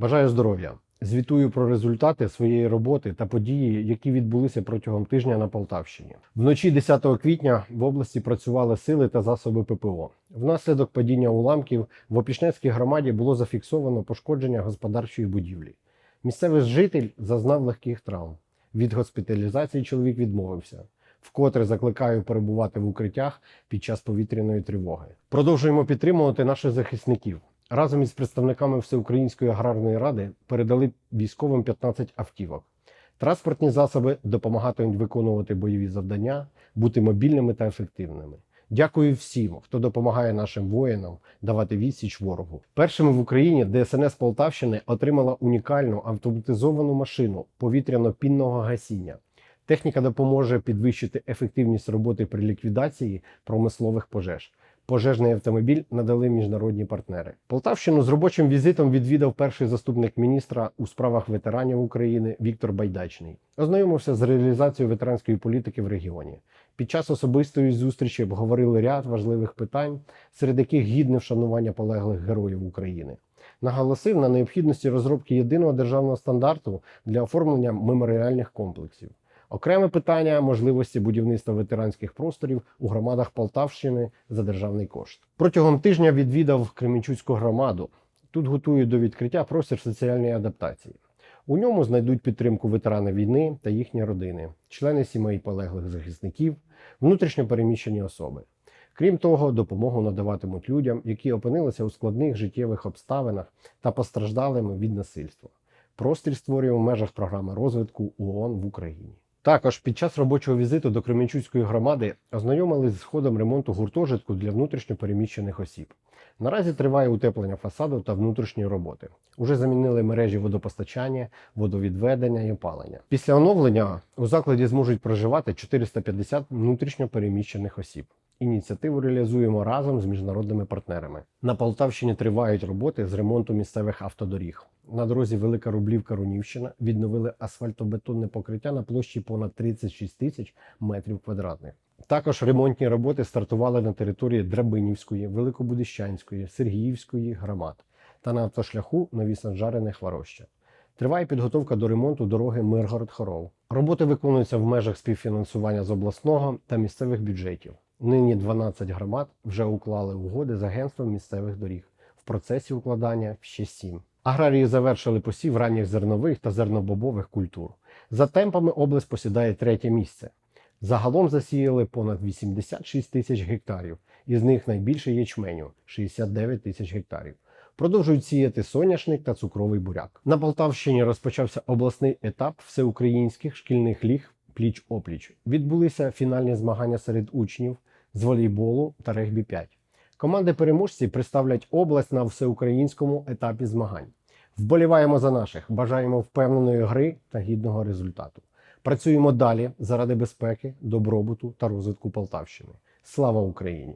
Бажаю здоров'я! Звітую про результати своєї роботи та події, які відбулися протягом тижня на Полтавщині. Вночі 10 квітня в області працювали сили та засоби ППО. Внаслідок падіння уламків в Опішнецькій громаді було зафіксовано пошкодження господарчої будівлі. Місцевий житель зазнав легких травм. Від госпіталізації чоловік відмовився. Вкотре закликаю перебувати в укриттях під час повітряної тривоги. Продовжуємо підтримувати наших захисників. Разом із представниками Всеукраїнської аграрної ради передали військовим 15 автівок. Транспортні засоби допомагатимуть виконувати бойові завдання, бути мобільними та ефективними. Дякую всім, хто допомагає нашим воїнам давати відсіч ворогу. Першими в Україні ДСНС Полтавщини отримала унікальну автоматизовану машину повітряно-пінного гасіння. Техніка допоможе підвищити ефективність роботи при ліквідації промислових пожеж. Пожежний автомобіль надали міжнародні партнери. Полтавщину з робочим візитом відвідав перший заступник міністра у справах ветеранів України Віктор Байдачний. Ознайомився з реалізацією ветеранської політики в регіоні. Під час особистої зустрічі обговорили ряд важливих питань, серед яких гідне вшанування полеглих героїв України. Наголосив на необхідності розробки єдиного державного стандарту для оформлення меморіальних комплексів. Окреме питання можливості будівництва ветеранських просторів у громадах Полтавщини за державний кошт. Протягом тижня відвідав Кременчуцьку громаду. Тут готують до відкриття простір соціальної адаптації. У ньому знайдуть підтримку ветерани війни та їхні родини, члени сімей полеглих захисників, внутрішньо переміщені особи. Крім того, допомогу надаватимуть людям, які опинилися у складних життєвих обставинах та постраждалими від насильства. Простір створює в межах програми розвитку ООН в Україні. Також під час робочого візиту до Кременчуцької громади ознайомились з ходом ремонту гуртожитку для внутрішньопереміщених осіб. Наразі триває утеплення фасаду та внутрішньої роботи. Уже замінили мережі водопостачання, водовідведення і опалення. Після оновлення у закладі зможуть проживати 450 внутрішньопереміщених осіб. Ініціативу реалізуємо разом з міжнародними партнерами. На Полтавщині тривають роботи з ремонту місцевих автодоріг. На дорозі Велика Рублівка Рунівщина відновили асфальтобетонне покриття на площі понад 36 тисяч метрів квадратних. Також ремонтні роботи стартували на території Драбинівської, Великобудищанської, Сергіївської громад та на автошляху Нові Санжарине Хвороща. Триває підготовка до ремонту дороги Миргород-Хоров. Роботи виконуються в межах співфінансування з обласного та місцевих бюджетів. Нині 12 громад вже уклали угоди з агентством місцевих доріг. В процесі укладання ще 7. Аграрії завершили посів ранніх зернових та зернобобових культур. За темпами область посідає третє місце. Загалом засіяли понад 86 тисяч гектарів, із них найбільше ячменю 69 тисяч гектарів. Продовжують сіяти соняшник та цукровий буряк. На Полтавщині розпочався обласний етап всеукраїнських шкільних ліг пліч-опліч. Відбулися фінальні змагання серед учнів з волейболу та регбі 5. Команди переможці представлять область на всеукраїнському етапі змагань. Вболіваємо за наших, бажаємо впевненої гри та гідного результату. Працюємо далі заради безпеки, добробуту та розвитку Полтавщини. Слава Україні!